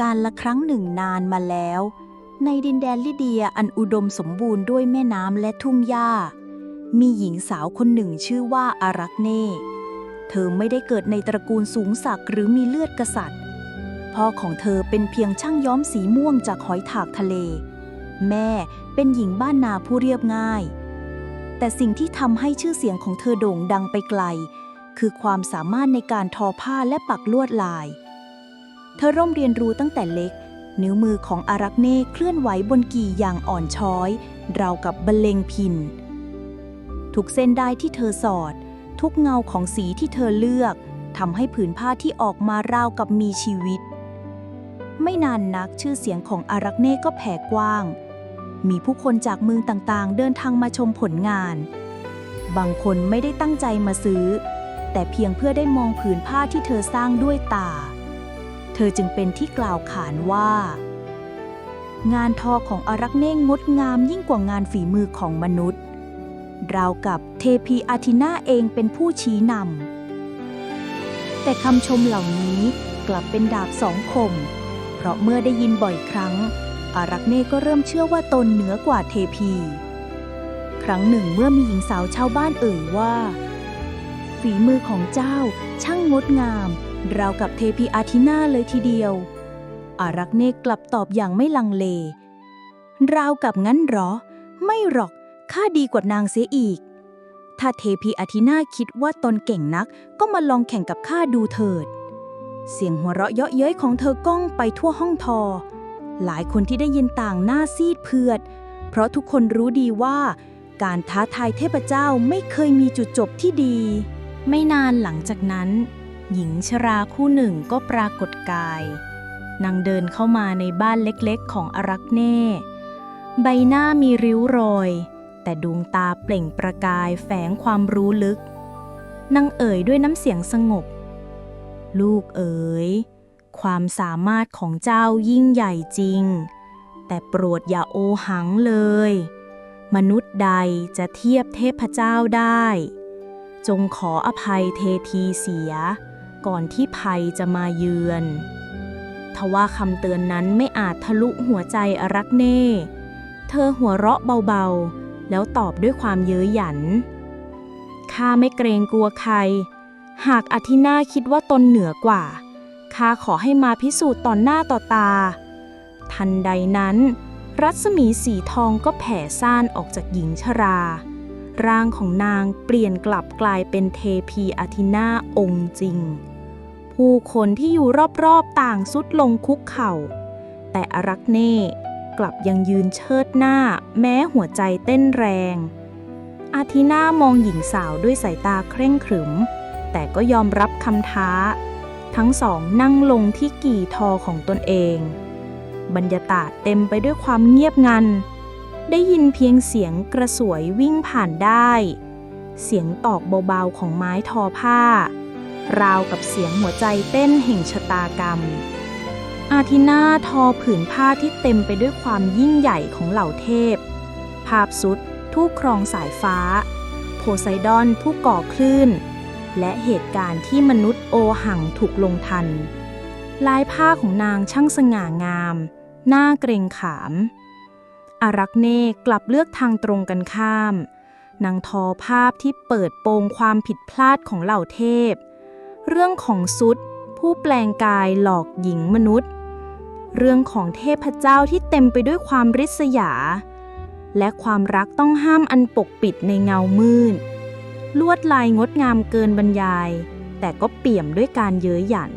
การละครั้งหนึ่งนานมาแล้ว ในดินแดนลิเดียอันอุดมสมบูรณ์ด้วยแม่น้ำและทุ่งหญ้า มีหญิงสาวคนหนึ่งชื่อว่าอารักเน่ เธอไม่ได้เกิดในตระกูลสูงศักดิ์หรือมีเลือดกษัตริย์พ่อของเธอเป็นเพียงช่างย้อมสีม่วงจากหอยถากทะเล แม่เป็นหญิงบ้านนาผู้เรียบง่าย แต่สิ่งที่ทำให้ชื่อเสียงของเธอโด่งดังไปไกล คือความสามารถในการทอผ้าและปักลวดลาย เธอร่มเรียนรู้ตั้งแต่เล็ก นิ้วมือของอารักเน่เคลื่อนไหวบนกี่อย่างอ่อนช้อย ราวกับบรรเลงพิน ทุกเส้นได้ที่เธอสอด ทุกเงาของสีที่เธอเลือกทำให้ผืนผ้าที่ออกมาราวกับมีชีวิต ไม่นานนักชื่อเสียงของอารักเน่ก็แผ่กว้าง มีผู้คนจากเมืองต่างๆ เดินทางมาชมผลงาน บางคนไม่ได้ตั้งใจมาซื้อ แต่เพียงเพื่อได้มองผืนผ้าที่เธอสร้างด้วยตา ธอจึงเป็นที่กล่าวขานว่า งานทอของอารักเน่งงดงามยิ่งกว่างานฝีมือของมนุษย์ ราวกับเทพีอาทินาเองเป็นผู้ชี้นำ แต่คำชมเหล่านี้กลับเป็นดาบสองคม เพราะเมื่อได้ยินบ่อยครั้ง อารักเน่ก็เริ่มเชื่อว่าตนเหนือกว่าเทพี ครั้งหนึ่งเมื่อมีหญิงสาวชาวบ้านเอ่ยว่า ฝีมือของเจ้า ช่างงดงาม ราวกับเทพีอาทินาเลยทีเดียว อารักเน่กลับตอบอย่างไม่ลังเล ราวกับงั้นหรอ ไม่หรอก ข้าดีกว่านางเสียอีก ถ้าเทพีอาทินาคิดว่าตนเก่งนัก ก็มาลองแข่งกับข้าดูเถิด เสียงหัวเราะเยาะเย้ยของเธอก้องไปทั่วห้องทอ หลายคนที่ได้ยินต่างหน้าซีดเพือด เพราะทุกคนรู้ดีว่าการท้าทายเทพเจ้าไม่เคยมีจุดจบที่ดี ไม่นานหลังจากนั้น หญิงชราคู่หนึ่งก็ปรากฏกาย นางเดินเข้ามาในบ้านเล็กๆของอารักเน่ ใบหน้ามีริ้วรอย แต่ดวงตาเปล่งประกายแฝงความรู้ลึก นางเอ่ยด้วยน้ำเสียงสงบ ลูกเอ๋ย ความสามารถของเจ้ายิ่งใหญ่จริง แต่โปรดอย่าโอหังเลย มนุษย์ใดจะเทียบเทพเจ้าได้ จงขออภัยเททีเสีย ก่อนที่ภัยจะมาเยือนทว่าคำเตือนนั้นไม่อาจทะลุหัวใจอารักเน่ เธอหัวเราะเบาๆ แล้วตอบด้วยความเย้ยหยัน ข้าไม่เกรงกลัวใคร หากอาทินาคิดว่าตนเหนือกว่า ข้าขอให้มาพิสูจน์ต่อหน้าต่อตา ทันใดนั้น รัศมีสีทองก็แผ่ซ่านออกจากหญิงชรา ร่างของนางเปลี่ยนกลับกลายเป็นเทพีอาทินาองค์จริง ผู้คนที่อยู่รอบๆต่างสุดลงคุกเข่า แต่อรักเน่กลับยังยืนเชิดหน้าแม้หัวใจเต้นแรง อาทินามองหญิงสาวด้วยสายตาเคร่งขรึม แต่ก็ยอมรับคำท้า ทั้งสองนั่งลงที่กี่ทอของตนเอง บรรยากาศเต็มไปด้วยความเงียบงัน ได้ยินเพียงเสียงกระสวยวิ่งผ่านได้ เสียงตอกเบาๆของไม้ทอผ้า ราวกับเสียงหัวใจเต้นแห่งชะตากรรม อาทินาทอผืนผ้าที่เต็มไปด้วยความยิ่งใหญ่ของเหล่าเทพ ภาพสุดทู่ครองสายฟ้า โพไซดอนผู้ก่อคลื่น และเหตุการณ์ที่มนุษย์โอหังถูกลงทัน ลายผ้าของนางช่างสง่างามน่าเกรงขาม อารักเน่กลับเลือกทางตรงกันข้าม นางทอภาพที่เปิดโปงความผิดพลาดของเหล่าเทพ เรื่องของซุดผู้แปลงกายหลอกหญิงมนุษย์ เรื่องของเทพเจ้าที่เต็มไปด้วยความริษยา และความรักต้องห้ามอันปกปิดในเงามืด ลวดลายงดงามเกินบรรยาย แต่ก็เปี่ยมด้วยการเย้ยหยัน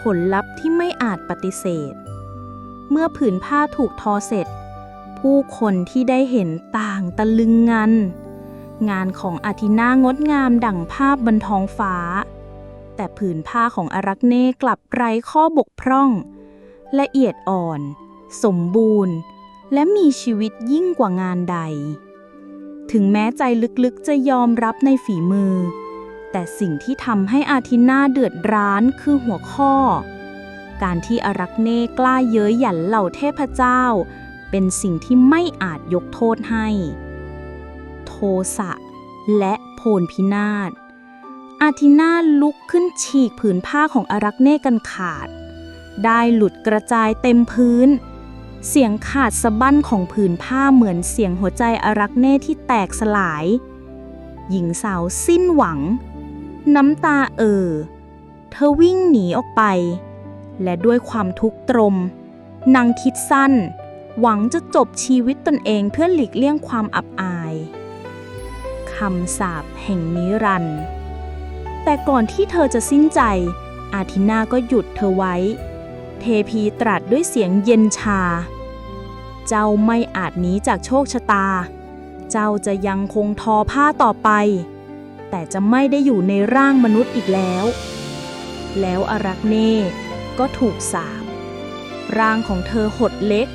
ผลลัพธ์ที่ไม่อาจปฏิเสธ เมื่อผืนผ้าถูกทอเสร็จ ผู้คนที่ได้เห็นต่างตะลึงงัน งานของอาทินางดงามดั่งภาพบนท้องฟ้า แต่ผืนผ้าของอารักเน่กลับไร้ข้อบกพร่อง ละเอียดอ่อน สมบูรณ์ และมีชีวิตยิ่งกว่างานใด ถึงแม้ใจลึกๆจะยอมรับในฝีมือ แต่สิ่งที่ทำให้อาทินาเดือดร้านคือหัวข้อ การที่อารักเน่กล้าเย้ยหยันเหล่าเทพเจ้า เป็นสิ่งที่ไม่อาจยกโทษให้ โทสะและโพลพินาศอาทินาลุกขึ้นฉีกผืนผ้าของอารักเน่กันขาด ได้หลุดกระจายเต็มพื้น เสียงขาดสะบั้นของผืนผ้าเหมือนเสียงหัวใจอารักเน่ที่แตกสลาย หญิงสาวสิ้นหวัง น้ำตาเอ่อเธอวิ่งหนีออกไป และด้วยความทุกข์ตรม นางคิดสั้น หวังจะจบชีวิตตนเองเพื่อหลีกเลี่ยงความอับอายคำสาปแห่งนิรันดร์แต่ก่อนที่เธอจะสิ้นใจ อาทินาก็หยุดเธอไว้ เทพีตรัสด้วยเสียงเย็นชา เจ้าไม่อาจหนีจากโชคชะตา เจ้าจะยังคงทอผ้าต่อไป แต่จะไม่ได้อยู่ในร่างมนุษย์อีกแล้ว แล้วอารักเน่ ก็ถูกสาปร่างของเธอหดเล็ก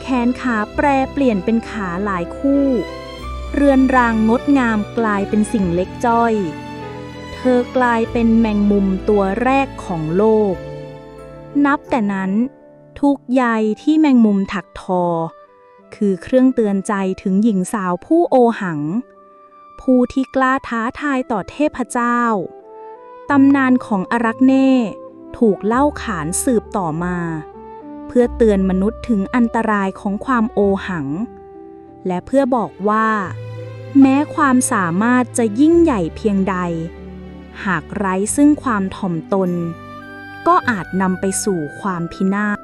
แขนขาแปรเปลี่ยนเป็นขาหลายคู่ เรือนรางงดงามกลายเป็นสิ่งเล็กจ้อย เธอกลายเป็นแมงมุมตัวแรกของโลก นับแต่นั้นทุกใยที่แมงมุมถักทอ คือเครื่องเตือนใจถึงหญิงสาวผู้โอหัง ผู้ที่กล้าท้าทายต่อเทพเจ้า ตำนานของอารักเน่ ถูกเล่าขานสืบต่อมา เพื่อเตือนมนุษย์ถึงอันตรายของความโอหัง และเพื่อบอกว่า แม้ความสามารถจะยิ่งใหญ่เพียงใด หากไร้ซึ่งความถ่อมตน ก็อาจนำไปสู่ความพินาศ